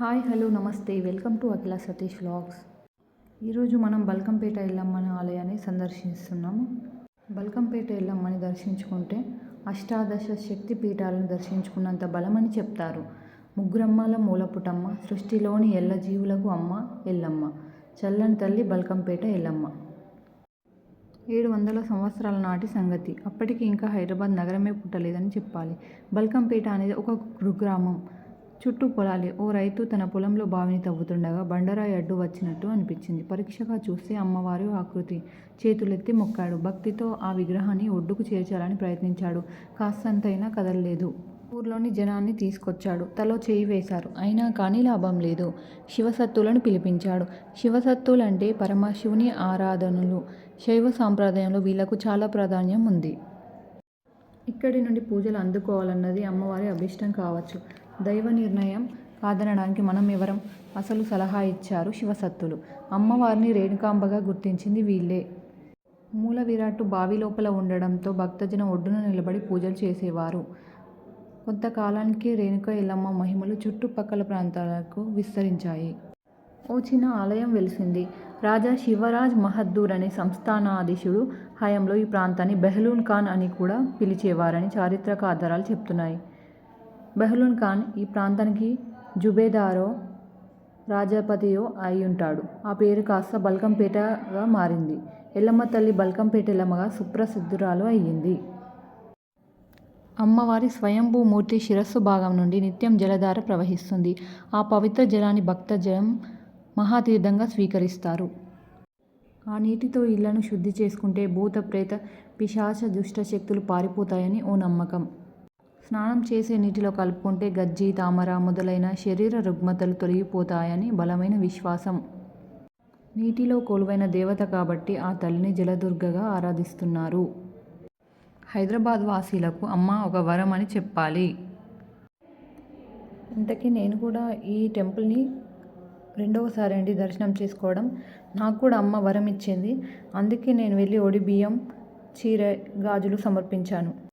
Hi hello నమస్తే. Welcome to Akhila Satish vlogs. ఈరోజు మనం బల్కంపేట ఎల్లమ్మని ఆలయాన్ని సందర్శిస్తున్నాము బల్కంపేట ఎల్లమ్మని దర్శించుకుంటే అష్టాదశ శక్తి పీఠాలను దర్శించుకున్నంత బలమని చెప్తారు. ముగ్గురమ్మల మూలపుటమ్మ సృష్టిలోని ఎల్ల జీవులకు అమ్మ ఎల్లమ్మ. చల్లని తల్లి బల్కంపేట ఎల్లమ్మ. ఏడు వందల సంవత్సరాల నాటి సంగతి. అప్పటికి ఇంకా హైదరాబాద్ నగరమే పుట్టలేదని చెప్పాలి. బల్కంపేట అనేది ఒక కుగ్రామం చుట్టూ పొలాలే. ఓ రైతు తన పొలంలో బావిని తవ్వుతుండగా బండరాయి అడ్డు వచ్చినట్టు అనిపించింది. పరీక్షగా చూస్తే అమ్మవారి ఆకృతి. చేతులెత్తి మొక్కాడు. భక్తితో ఆ విగ్రహాన్ని ఒడ్డుకు చేర్చాలని ప్రయత్నించాడు. కాస్తంతైనా కదలలేదు. ఊర్లోని జనాన్ని తీసుకొచ్చాడు. తలో చేయి వేశారు. అయినా కానీ లాభం లేదు. శివసత్తులను పిలిపించాడు. శివసత్తులంటే పరమశివుని ఆరాధనలు. శైవ సాంప్రదాయంలో వీళ్ళకు చాలా ప్రాధాన్యం ఉంది. ఇక్కడి నుండి పూజలు అందుకోవాలన్నది అమ్మవారి అభిష్టం కావచ్చు. దైవ నిర్ణయం కాదనడానికి మనం ఎవరం అసలు సలహా ఇచ్చారు శివసత్తులు. అమ్మవారిని రేణుకాంబగా గుర్తించింది వీళ్ళే. మూల విరాట్టు బావి లోపల ఉండడంతో భక్తజన ఒడ్డున నిలబడి పూజలు చేసేవారు. కొంతకాలానికి రేణుక ఎల్లమ్మ మహిమలు చుట్టుపక్కల ప్రాంతాలకు విస్తరించాయి. ఓ చిన్న ఆలయం వెలిసింది. రాజా శివరాజ్ మహద్దూర్ అనే సంస్థానాధీశుడు హయాంలో ఈ ప్రాంతాన్ని బెహలూన్ ఖాన్ అని కూడా పిలిచేవారని చారిత్రక ఆధారాలు చెప్తున్నాయి. బెహ్లూన్ ఖాన్ ఈ ప్రాంతానికి జుబేదారో రాజపతియో అయి ఉంటాడు. ఆ పేరు కాస్త బల్కంపేటగా మారింది. ఎల్లమ్మ తల్లి బల్కంపేట ఎల్లమ్మగా సుప్రసిద్ధురాలు అయ్యింది. అమ్మవారి స్వయంభూ మూర్తి శిరస్సు భాగం నుండి నిత్యం జలధార ప్రవహిస్తుంది. ఆ పవిత్ర జలాన్ని భక్తజనం మహాతీర్థంగా స్వీకరిస్తారు. ఆ నీటితో ఇళ్ళను శుద్ధి చేసుకుంటే భూత ప్రేత పిశాచ దుష్ట శక్తులు పారిపోతాయని ఓ నమ్మకం. స్నానం చేసే నీటిలో కలుపుకుంటే గజ్జి తామర మొదలైన శరీర రుగ్మతలు తొలగిపోతాయని బలమైన విశ్వాసం. నీటిలో కొలువైన దేవత కాబట్టి ఆ తల్లిని జలదుర్గగా ఆరాధిస్తున్నారు. హైదరాబాద్ వాసీలకు అమ్మ ఒక వరం అని చెప్పాలి. ఇంతకీ నేను కూడా ఈ టెంపుల్ని రెండవసారి అండి దర్శనం చేసుకోవడం. నాకు కూడా అమ్మ వరం ఇచ్చింది. అందుకే నేను వెళ్ళి ఒడి బియ్యం చీర గాజులు సమర్పించాను.